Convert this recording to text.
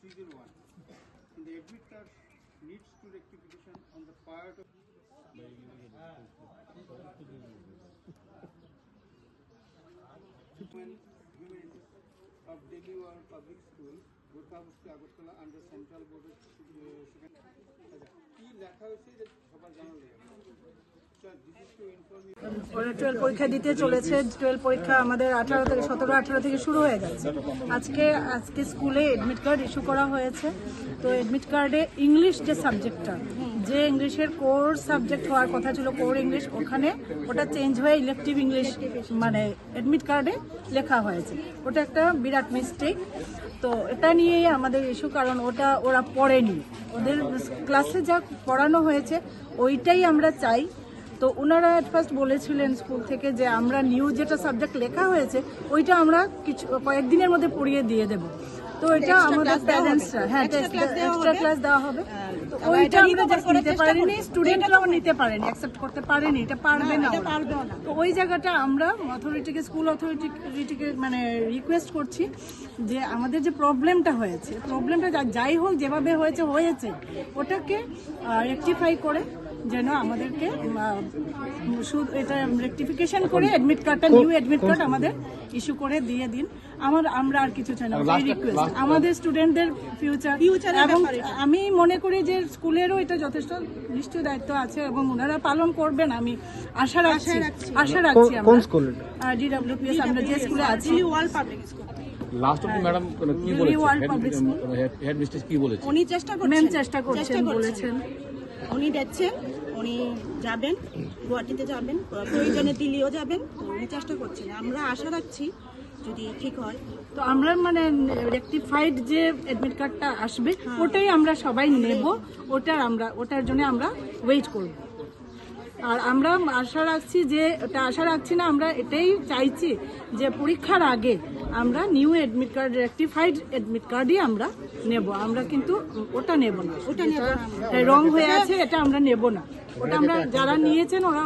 three zero one. The admit card needs to rectification on the part of. Human humanities of Delhi or public school, Gorkhabasti Agartala under central board কি লেখা হয়েছে যে সবার জানা যায় twelve পরীক্ষা দিতে চলেছে। টুয়েলভ পরীক্ষা আমাদের আঠারো থেকে সতেরো, আঠারো থেকে শুরু হয়ে গেছে। আজকে আজকে স্কুলে এডমিট কার্ড ইস্যু করা হয়েছে। তো এডমিট কার্ডে ইংলিশ যে সাবজেক্টটা যে ইংলিশের কোর সাবজেক্ট হওয়ার কথা ছিল কোর ইংলিশ ওখানে ওটা চেঞ্জ হয়ে ইলেকটিভ ইংলিশ মানে এডমিট কার্ডে লেখা হয়েছে। ওটা একটা বিরাট মিস্টেক তো এটা নিয়েই আমাদের ইস্যু কারণ ওটা ওরা পড়েনি। ওদের ক্লাসে যা পড়ানো হয়েছে, ওইটাই আমরা চাই তো ওনারা অ্যাট ফার্স্ট বলেছিলেন স্কুল থেকে যে আমরা নিউ যেটা সাবজেক্ট লেখা হয়েছে ওইটা আমরা কিছু কয়েকদিনের মধ্যে পড়িয়ে দিয়ে দেব। তো এটা আমাদের প্যারেন্টসরা হ্যাঁ এক্সট্রা ক্লাস দেওয়া হবে। তো ওইটা আমরা জাস্ট নিতে পারিনি স্টুডেন্টরাও নিতে পারেনি অ্যাকসেপ্ট করতে পারেনি এটা পারবে না। তো ওই জায়গাটা আমরা অথরিটিকে স্কুল অথরিটিকে মানে রিকোয়েস্ট করছি যে আমাদের যে প্রবলেমটা হয়েছে প্রবলেমটা যাই হোক যেভাবে হয়েছে হয়েছে ওটাকে রেকটিফাই করে যেন আমাদেরকে শুধু এটা রেকটিফিকেশন করে অ্যাডমিট কার্ডটা নিউ অ্যাডমিট কার্ড আমাদের ইস্যু করে দিয়ে দিন। আমার আমরা আর কিছু চাই না এই রিকোয়েস্ট আমাদের স্টুডেন্টদের ফিউচার ফিউচার এবং আমি মনে করি যে স্কুলেরও এটা যথেষ্ট নিশ্চয় দায়িত্ব আছে এবং ওনারা পালন করবেন আমি আশা রাখছি। আশা রাখছি কোন স্কুল ডিডব্লিউপিএস আমরা যে স্কুলে আছি। লাস্ট অব্দি ম্যাডাম কি Lily বলেছে World Public School। Head mistress কি বলেছে উনি চেষ্টা করছেন চেষ্টা করছেন। বলেছেন। উনি দেখছেন উনি যাবেন গুয়াহাটিতে যাবেন প্রয়োজনে দিল্লিও যাবেন তো উনি চেষ্টা করছেন। আমরা আশা রাখছি যদি ঠিক হয়। তো আমরা মানে রেকটিফাইড যে অ্যাডমিট কার্ডটা আসবে ওটাই আমরা সবাই নেব ওটার আমরা ওটার জন্য আমরা ওয়েট করব। আর আমরা আশা রাখছি যে ওটা আশা রাখছি না আমরা এটাই চাইছি যে পরীক্ষার আগে আমরা new admit card rectified admit কার্ডই আমরা নেব। আমরা কিন্তু ওটা নেব না। ওটা রং হয়ে আছে এটা আমরা নেব না। ওটা আমরা যারা নিয়েছেন ওরা